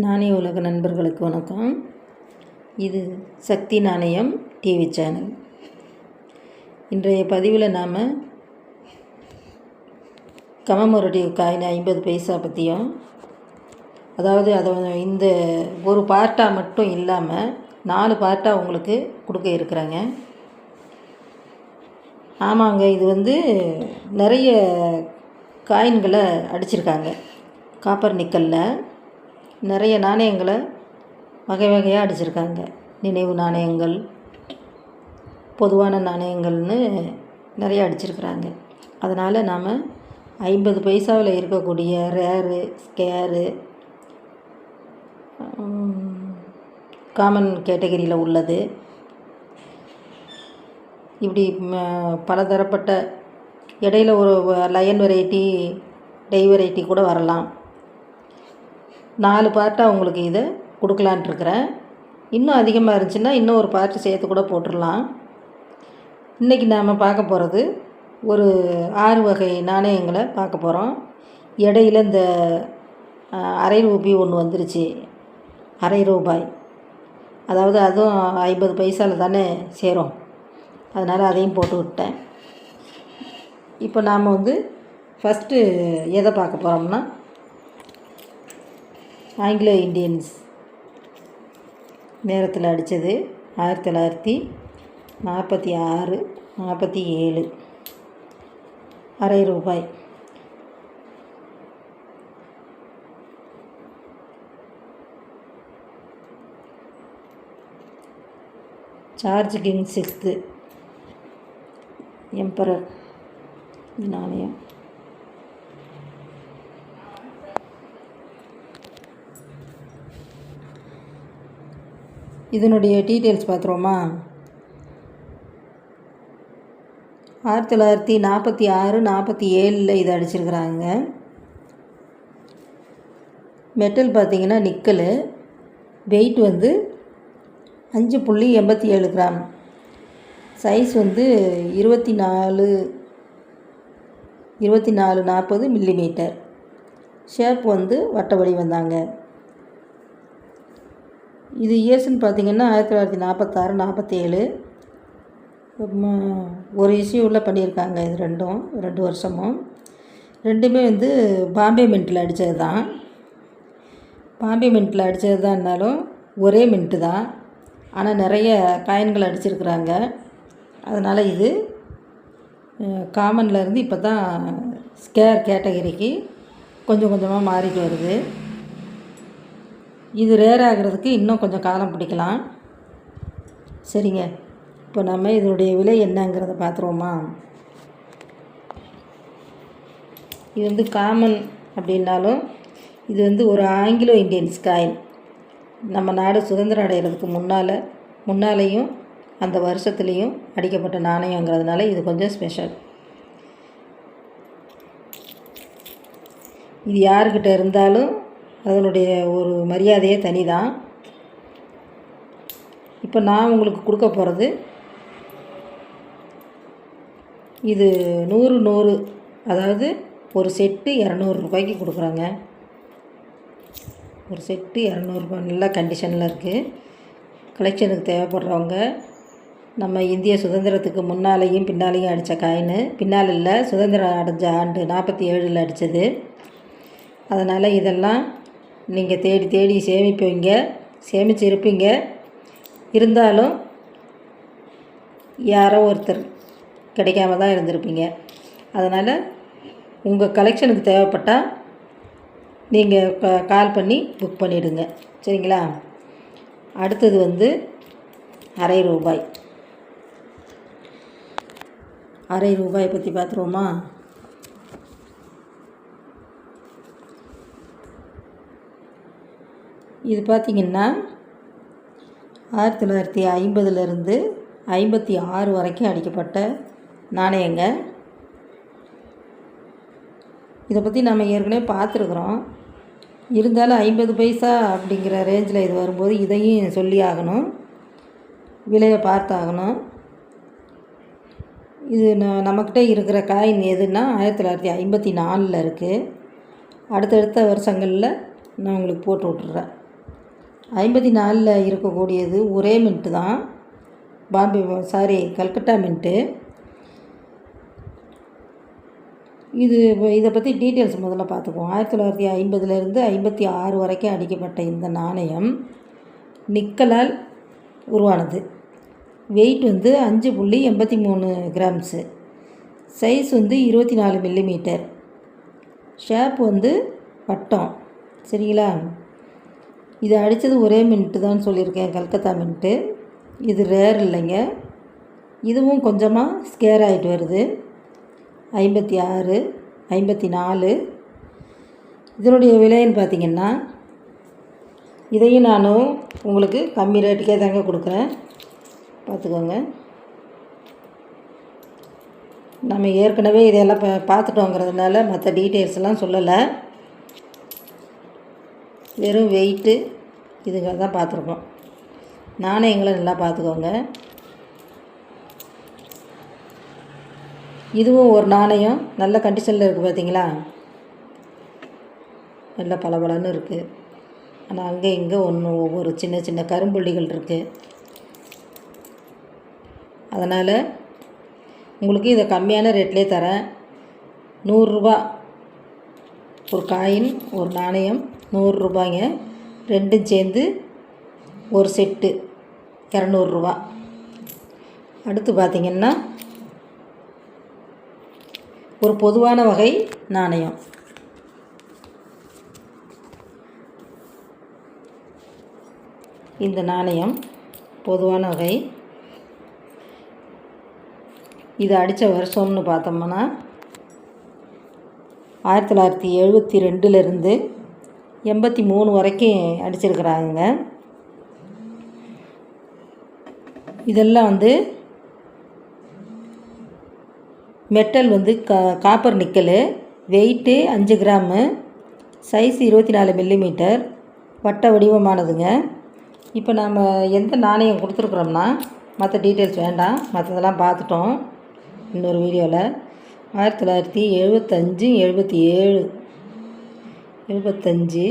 நாணய உலக நண்பர்களுக்கு வணக்கம். இது சக்தி நாணயம் டிவி சேனல் இன்றைய பதிவில் நாம் கமமுரடி காயின் ஐம்பது பைசா பற்றியும் அதாவது அதை இந்த ஒரு பார்ட்டாக மட்டும் இல்லாமல் நாலு பார்ட்டாக உங்களுக்கு கொடுக்க இருக்கிறாங்க. ஆமாங்க இது வந்து நிறைய காயின்களை அடிச்சிருக்காங்க. காப்பர் நிக்கலில். நிறைய நாணயங்களை வகை வகையாக அடிச்சிருக்காங்க. நினைவு நாணயங்கள் பொதுவான நாணயங்கள்னு நிறைய அடிச்சிருக்கிறாங்க. அதனால் நாம் ஐம்பது பைசாவில் இருக்கக்கூடிய ரேரு ஸ்கேரு காமன் கேட்டகரியில் உள்ளது. இப்படி பலதரப்பட்ட இடையில ஒரு லயன் வெரைட்டி டை வெரைட்டி கூட வரலாம். நாலு பார்ட்டாக உங்களுக்கு இதை கொடுக்கலான்ட்டு இருக்கிறேன். இன்னும் அதிகமாக இருந்துச்சுன்னா இன்னும் ஒரு பார்ட்டு சேர்த்து கூட போட்டுடலாம். இன்றைக்கி நாம் பார்க்க போகிறது ஒரு ஆறு வகை நாணயங்களை பார்க்க போகிறோம் இடையில இந்த அரை ரூபி ஒன்று வந்துருச்சு. அரை ரூபாய். அதாவது அதுவும் ஐம்பது பைசாவில் தானே சேரும். அதனால் அதையும் போட்டு விட்டேன். இப்போ நாம் வந்து ஃபஸ்ட்டு எதை பார்க்க போகிறோம்னா ஆங்கிலோ இந்தியன்ஸ் நேரத்தில் அடித்தது ஆயிரத்தி தொள்ளாயிரத்தி நாற்பத்தி ஆறு நாற்பத்தி ஏழு. அரை ரூபாய். சார்ஜ் கிங் சிக்ஸ்த்து எம்பரர் நாணயம் இதனுடைய டீட்டெயில்ஸ் பார்த்துருவோமா? ஆயிரத்தி தொள்ளாயிரத்தி நாற்பத்தி ஆறு நாற்பத்தி ஏழில் இதை அடிச்சிருக்கிறாங்க. மெட்டல் பார்த்திங்கன்னா நிக்கல் வெயிட் வந்து அஞ்சு புள்ளி எண்பத்தி ஏழு கிராம். சைஸ் வந்து இருபத்தி நாலு இருபத்தி நாலு நாற்பது மில்லிமீட்டர் ஷேப் வந்து வட்ட வடிவந்தாங்க இது இயர்ஸ்ன்னு பார்த்தீங்கன்னா ஆயிரத்தி தொள்ளாயிரத்தி நாற்பத்தாறு நாற்பத்தேழு. ஒரு இஷ்யூவில் பண்ணியிருக்காங்க இது ரெண்டும் ரெண்டு வருஷமும். ரெண்டுமே வந்து பாம்பே மின்ட்டில் அடித்தது தான். பாம்பே மின்ட்டில் அடித்தது தான் இருந்தாலும் ஒரே மின்ட்டு தான். ஆனால் நிறைய காயின்கள் அடிச்சிருக்கிறாங்க. அதனால் இது காமனில் இருந்து இப்போ தான் ஸ்கேர் கேட்டகரிக்கு கொஞ்சம் கொஞ்சமாக மாறிட்டு வருது. இது ரேர் ஆகிறதுக்கு இன்னும் கொஞ்சம் காலம் பிடிக்கலாம். சரிங்க. இப்போ நம்ம இதனுடைய விலை என்னங்கிறத பார்த்துருவோமா? இது வந்து காமன் அப்படின்னாலும் இது வந்து ஒரு ஆங்கிலோ இண்டியன்ஸ் காயின் நம்ம நாடு சுதந்திரம் அடைகிறதுக்கு முன்னால் முன்னாலேயும் அந்த வருஷத்துலேயும் அடிக்கப்பட்ட நாணயங்கிறதுனால இது கொஞ்சம் ஸ்பெஷல் இது யாருக்கிட்ட இருந்தாலும் அதனுடைய ஒரு மரியாதையே தனி தான் இப்போ நான் உங்களுக்கு கொடுக்க போகிறது இது நூறு நூறு அதாவது ஒரு செட்டு இரநூறுபாய்க்கு கொடுக்குறாங்க. ஒரு செட்டு இரநூறுபா நல்ல கண்டிஷனில் இருக்குது கலெக்ஷனுக்கு தேவைப்படுறவங்க நம்ம இந்திய சுதந்திரத்துக்கு முன்னாலேயும் பின்னாலேயும் அடித்த காயின் பின்னால் இல்லை சுதந்திரம் அடைஞ்ச ஆண்டு நாற்பத்தி ஏழில் அடித்தது அதனால் இதெல்லாம் நீங்கள் தேடி தேடி சேமிப்பீங்க சேமித்து இருப்பீங்க இருந்தாலும் யாரோ ஒருத்தர் கிடைக்காம தான் இருந்திருப்பீங்க. அதனால் உங்கள் கலெக்ஷனுக்கு தேவைப்பட்டால் நீங்கள் க- கால் பண்ணி புக் பண்ணிவிடுங்க சரிங்களா? அடுத்தது வந்து அரை ரூபாய். அரை ரூபாய் பற்றி பார்த்துருவோமா? இது பார்த்திங்கன்னா ஆயிரத்தி தொள்ளாயிரத்தி ஐம்பதுலேருந்து ஐம்பத்தி ஆறு வரைக்கும் அடிக்கப்பட்ட நாணயங்க. இதை பற்றி நம்ம ஏற்கனவே பார்த்துருக்குறோம். இருந்தாலும் ஐம்பது பைசா அப்படிங்கிற ரேஞ்சில் இது வரும்போது இதையும் சொல்லி ஆகணும். விலையை பார்த்தாகணும். இது ந நம்மக்கிட்ட இருக்கிற காயின் எதுன்னா ஆயிரத்தி தொள்ளாயிரத்தி ஐம்பத்தி நாலில் இருக்குது அடுத்தடுத்த வருஷங்களில் நான் உங்களுக்கு போட்டு விட்டுறேன். ஐம்பத்தி நாலில் இருக்கக்கூடியது ஒரே மின்ட்டு தான். பாம்பே சாரி கல்கட்டா மின்ட்டு இது இதை பற்றி டீட்டெயில்ஸ் முதல்ல பார்த்துக்குவோம். ஆயிரத்தி தொள்ளாயிரத்தி ஐம்பதுலேருந்து ஐம்பத்தி ஆறு வரைக்கும் அடிக்கப்பட்ட இந்த நாணயம் நிக்கலால் உருவானது. வெயிட் வந்து அஞ்சு புள்ளி எண்பத்தி மூணு கிராம்ஸு சைஸ் வந்து இருபத்தி நாலு மில்லிமீட்டர் ஷேப் வந்து வட்டம். சரிங்களா? இது அடித்தது ஒரே மின்ட்டு தான் சொல்லியிருக்கேன் கல்கத்தா மின்ட்டு இது ரேர் இல்லைங்க. இதுவும் கொஞ்சமாக ஸ்கேர் ஆகிட்டு வருது. ஐம்பத்தி ஆறு ஐம்பத்தி நாலு. இதனுடைய விலைன்னு பார்த்திங்கன்னா இதையும் நானும் உங்களுக்கு கம்மி ரேட்டுக்கே தாங்க கொடுக்குறேன். பார்த்துக்கோங்க. நம்ம ஏற்கனவே இதையெல்லாம் பா பார்த்துட்டோங்கிறதுனால மற்ற டீட்டெயில்ஸ்லாம் சொல்லலை. வெறும் வெயிட்டு இதுங்க தான் பார்த்துருக்கோம். நாணயங்களை நல்லா பார்த்துக்கோங்க. இதுவும் ஒரு நாணயம் நல்ல கண்டிஷனில் இருக்குது பார்த்தீங்களா? நல்ல பளபளன்னு இருக்குது ஆனால் அங்கே இங்கே ஒன்று ஒவ்வொரு சின்ன சின்ன கரும்புள்ளிகள் இருக்குது அதனால் உங்களுக்கு இதை கம்மியான ரேட்லேயே தரேன். நூறுரூபா ஒரு காயின் ஒரு நாணயம் நூறுரூபாய்ங்க ரெண்டும் சேர்ந்து ஒரு செட்டு இரநூறுவா அடுத்து பார்த்திங்கன்னா ஒரு பொதுவான வகை நாணயம். இந்த நாணயம் பொதுவான வகை. இது அடித்த வருஷம்னு பார்த்தோம்னா ஆயிரத்தி தொள்ளாயிரத்தி எழுபத்தி ரெண்டுலேருந்து எண்பத்தி மூணு வரைக்கும் அடிச்சிருக்கிறாங்க. இதெல்லாம் வந்து மெட்டல் வந்து கா காப்பர் நிக்கலு. வெயிட்டு அஞ்சு கிராமு. சைஸ் இருபத்தி நாலு மில்லிமீட்டர். வட்ட வடிவமானதுங்க. இப்போ நாம் எந்த நாணயம் கொடுத்துருக்குறோம்னா மற்ற டீட்டெயில்ஸ் வேண்டாம். மற்றதெல்லாம் பார்த்துட்டோம் இன்னொரு வீடியோவில். ஆயிரத்தி தொள்ளாயிரத்தி எழுபத்தஞ்சு எழுபத்தி ஏழு. எழுபத்தஞ்சி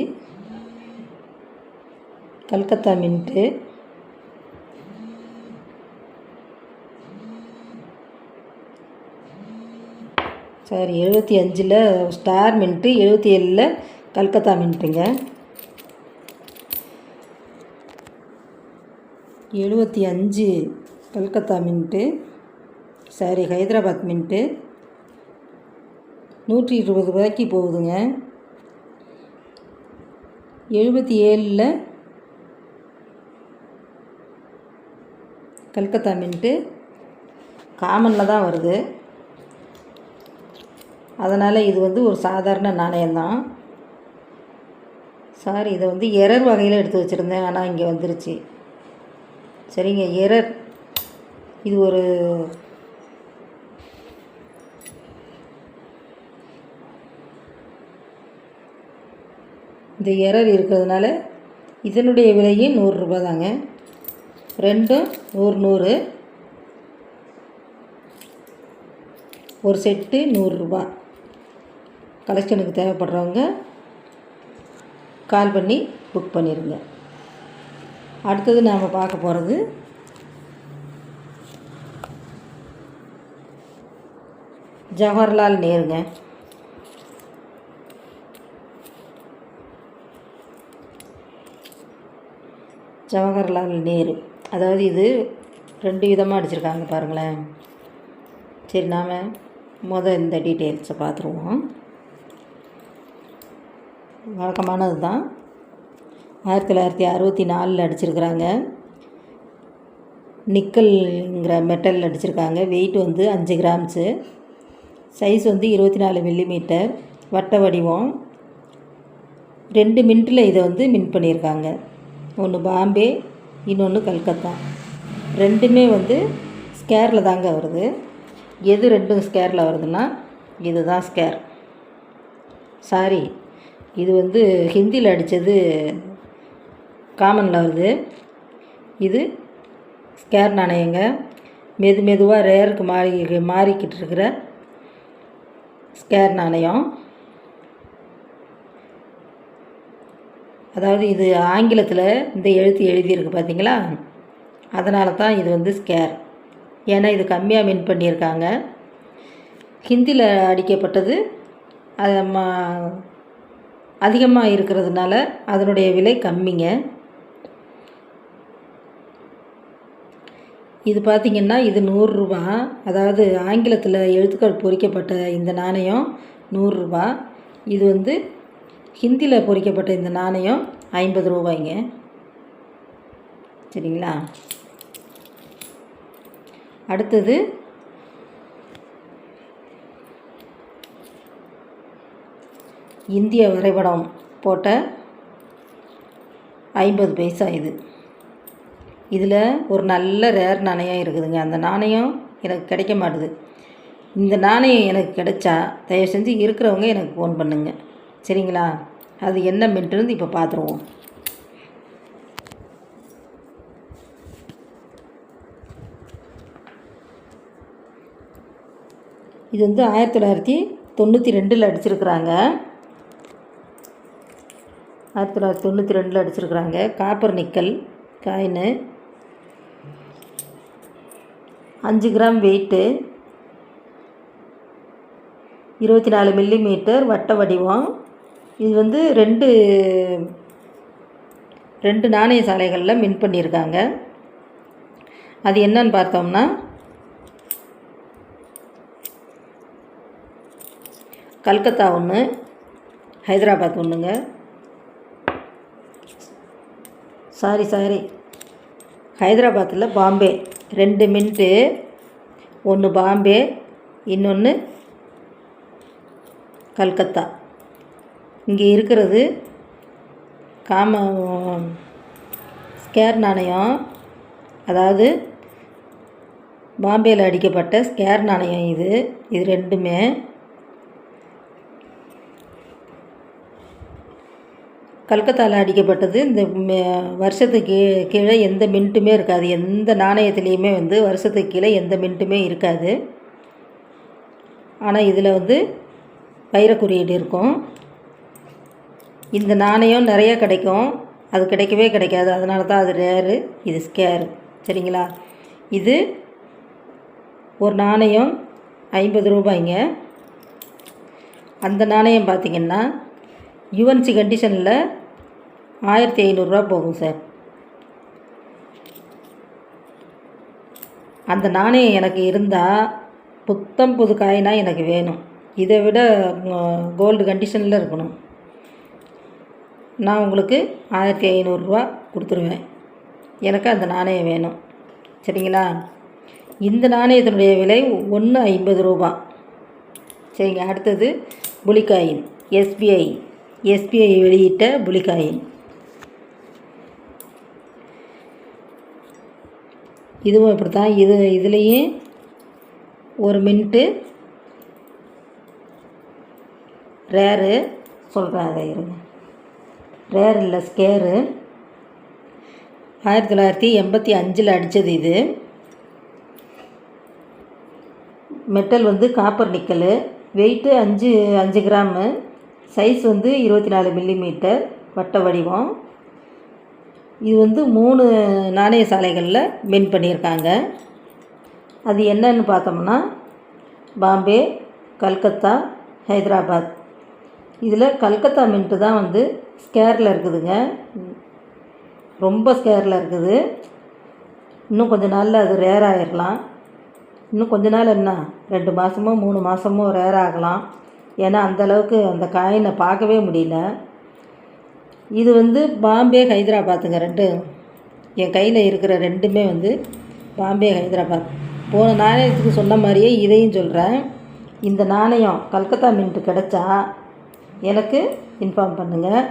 கல்கத்தா மின்ட்டு சாரி எழுபத்தி அஞ்சில் ஸ்டார் மின்ட்டு எழுபத்தி ஏழில் கல்கத்தா மின்ட்டுங்க எழுபத்தி அஞ்சு Calcutta mint sorry Hyderabad mint நூற்றி இருபது ரூபாய்க்கு போகுதுங்க. எழுபத்தி ஏழில் கல்கத்தா மின்ட்டு காமனில் தான் வருது. அதனால் இது வந்து ஒரு சாதாரண நாணயம்தான். சாரி இதை வந்து எரர் வகையில் எடுத்து வச்சுருந்தேன் ஆனால் இங்கே வந்துருச்சு. சரிங்க எரர். இது ஒரு இந்த எரர் இருக்கிறதுனால இதனுடைய விலையும் நூறுரூபா தாங்க ரெண்டும் நூறு நூறு. ஒரு செட்டு நூறுரூபா கலெக்ஷனுக்கு தேவைப்படுறவங்க கால் பண்ணி புக் பண்ணிடுங்க அடுத்தது நாம் பார்க்க போகிறது ஜவஹர்லால் நேருங்க. ஜவஹர்லால் நேரு. அதாவது இது ரெண்டு விதமாக அடிச்சிருக்காங்க பாருங்களேன். சரி நாம் மொதல் இந்த டீட்டெயில்ஸை பார்த்துருவோம் வழக்கமானது தான் ஆயிரத்தி தொள்ளாயிரத்தி அறுபத்தி நாலில் அடிச்சிருக்கிறாங்க. நிக்கல்ங்கிற மெட்டல் அடிச்சிருக்காங்க. வெயிட் வந்து அஞ்சு கிராம்ஸு. சைஸ் வந்து இருபத்தி நாலு மில்லிமீட்டர். வட்ட வடிவம். ரெண்டு மின்ட்டில் இதை வந்து மின் பண்ணியிருக்காங்க. ஒன்று பாம்பே இன்னொன்று கல்கத்தா. ரெண்டுமே வந்து ஸ்கேரில் தாங்க வருது. எது ரெண்டும் ஸ்கேரில் வருதுன்னா இதுதான் ஸ்கேர். சாரி இது வந்து ஹிந்தியில் அடித்தது காமனில் வருது. இது ஸ்கேர் நாணயங்க. மெது மெதுவாக ரேருக்கு மாறி மாறிக்கிட்டு இருக்கிற ஸ்கேர் நாணயம். அதாவது இது ஆங்கிலத்தில் இந்த எழுத்து எழுதியிருக்கு பார்த்தீங்களா அதனால தான் இது வந்து ஸ்கேர் ஏன்னா இது கம்மியாக மின் பண்ணியிருக்காங்க. ஹிந்தியில் அடிக்கப்பட்டது அது அதிகமாக இருக்கிறதுனால அதனுடைய விலை கம்மிங்க. இது பார்த்திங்கன்னா இது நூறுரூபா அதாவது ஆங்கிலத்தில் எழுத்துக்கள் பொறிக்கப்பட்ட இந்த நாணயம் நூறுரூபா இது வந்து ஹிந்தியில் பொறிக்கப்பட்ட இந்த நாணயம் ஐம்பது ரூபாய்ங்க. சரிங்களா? அடுத்தது இந்திய வரைபடம் போட்ட ஐம்பது பைசா இது. இதில் ஒரு நல்ல ரேர் நாணயம் இருக்குதுங்க. அந்த நாணயம் எனக்கு கிடைக்க மாட்டுது. இந்த நாணயம் எனக்கு கிடைச்சா தயவு செஞ்சு இருக்கிறவங்க எனக்கு ஃபோன் பண்ணுங்கள் சரிங்களா? அது என்ன மின்ட்டுன்னு இப்போ பார்த்துருவோம் இது வந்து ஆயிரத்தி தொள்ளாயிரத்தி தொண்ணூற்றி ரெண்டில் அடிச்சிருக்கிறாங்க. ஆயிரத்தி தொள்ளாயிரத்தி தொண்ணூற்றி ரெண்டில் அடிச்சிருக்கிறாங்க. காப்பர் நிக்கல் காயினு அஞ்சு கிராம் வெயிட்டு. இருபத்தி நாலு மில்லி மீட்டர் வட்ட வடிவம். இது வந்து ரெண்டு ரெண்டு நாணய சாலைகளில் மின் பண்ணியிருக்காங்க அது என்னன்னு பார்த்தோம்னா கல்கத்தா ஒன்று ஹைதராபாத் ஒன்றுங்க சாரி சாரி ஹைதராபாத்தில் பாம்பே ரெண்டு மின்ட்டு ஒன்று பாம்பே இன்னொன்று கல்கத்தா. இங்கே இருக்கிறது காம ஸ்கேர் நாணயம். அதாவது பாம்பேயில் அடிக்கப்பட்ட ஸ்கேர் நாணயம் இது. இது ரெண்டுமே. கல்கத்தாவில் அடிக்கப்பட்டது. இந்த வருஷத்துக்கு கீழே எந்த மின்ட்டுமே இருக்காது. எந்த நாணயத்துலேயுமே வந்து வருஷத்துக்கு கீழே எந்த மின்ட்டுமே இருக்காது. ஆனால் இதில் வந்து வைர குறியீடு இருக்கும். இந்த நாணயம் நிறைய கிடைக்கும். அது கிடைக்கவே கிடைக்காது. அதனால தான் அது ரேரு இது ஸ்கேரு சரிங்களா? இது ஒரு நாணயம் ஐம்பது ரூபாய்ங்க. அந்த நாணயம் பார்த்திங்கன்னா யுஎன்சி கண்டிஷனில் ஆயிரத்தி ஐநூறுரூவா போகும் சார் அந்த நாணயம் எனக்கு இருந்தால் புத்தம் புது காயினாக எனக்கு வேணும். இதை விட கோல்டு கண்டிஷனில் இருக்கணும். நான் உங்களுக்கு ஆயிரத்தி ஐநூறுரூவா கொடுத்துருவேன். எனக்கு அந்த நாணயம் வேணும். சரிங்களா? இந்த நாணயத்தினுடைய விலை ஒன்று ஐம்பது ரூபா. சரிங்க அடுத்தது புலிகாயின் எஸ்பிஐ எஸ்பிஐ வெளியிட்ட புலிகாயின் இதுவும் இப்படி தான் இது இதுலேயும் ஒரு மின்ட்டு ரேரு சொல்கிறேன் அதை இருங்க. ரேர் இல்லை ஸ்கேரு ஆயிரத்தி தொள்ளாயிரத்தி எண்பத்தி அஞ்சில் அடித்தது இது. மெட்டல் வந்து காப்பர் நிக்கலு வெயிட்டு அஞ்சு அஞ்சு கிராமு சைஸ் வந்து இருபத்தி நாலு மில்லிமீட்டர் வட்ட வடிவம். இது வந்து மூணு நாணய சாலைகளில் மின் பண்ணியிருக்காங்க. அது என்னன்னு பார்த்தோம்னா பாம்பே கல்கத்தா ஹைதராபாத். இதில் கல்கத்தா மின்ட்டு தான் வந்து ஸ்கேரில் இருக்குதுங்க. ரொம்ப ஸ்கேரில் இருக்குது. இன்னும் கொஞ்ச நாளில் அது ரேர் ஆகிடலாம் இன்னும் கொஞ்ச நாள் என்ன? ரெண்டு மாதமோ மூணு மாதமோ ரேர் ஆகலாம். ஏன்னா அந்தளவுக்கு அந்த காயினை பார்க்கவே முடியல. இது வந்து பாம்பே ஹைதராபாத்துங்க ரெண்டு. என் கையில் இருக்கிற ரெண்டுமே வந்து பாம்பே ஹைதராபாத். போன நாணயத்துக்கு சொன்ன மாதிரியே இதையும் சொல்கிறேன் இந்த நாணயம் கல்கத்தா மின்ட்டு கிடச்சா எனக்கு இன்ஃபார்ம் பண்ணுங்கள்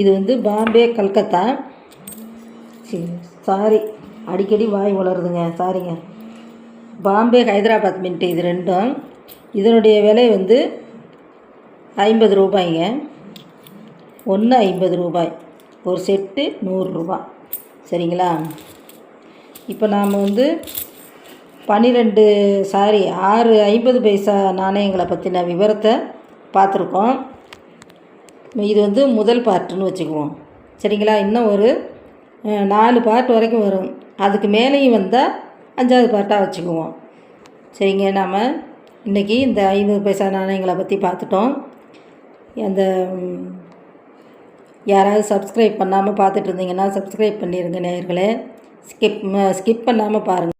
இது வந்து பாம்பே கல்கத்தா. சரி சாரி அடிக்கடி வாய் வளருதுங்க சாரிங்க. பாம்பே ஹைதராபாத் மின்ட்டு இது ரெண்டும். இதனுடைய விலை வந்து ஐம்பது ரூபாய்ங்க. ஒன்று ஐம்பது ரூபாய். ஒரு செட்டு நூறுரூபா சரிங்களா? இப்போ நாம் வந்து பன்னிரெண்டு சாரி ஆறு ஐம்பது பைசா நாணயங்களை பற்றின விவரத்தை பார்த்துருக்கோம். இது வந்து முதல் பார்ட்டுன்னு வச்சுக்குவோம். சரிங்களா? இன்னும் ஒரு நாலு பார்ட் வரைக்கும் வரும். அதுக்கு மேலேயும் வந்தால் அஞ்சாவது பார்ட்டாக வச்சுக்குவோம். சரிங்க? நாம் இன்றைக்கி இந்த ஐம்பது பைசா நாணயங்களை பற்றி பார்த்துட்டோம். அந்த யாராவது சப்ஸ்கிரைப் பண்ணாமல் பார்த்துட்டு இருந்தீங்கன்னா சப்ஸ்கிரைப் பண்ணிடுங்க நேயர்களே. ஸ்கிப் ஸ்கிப் பண்ணாமல் பாருங்கள்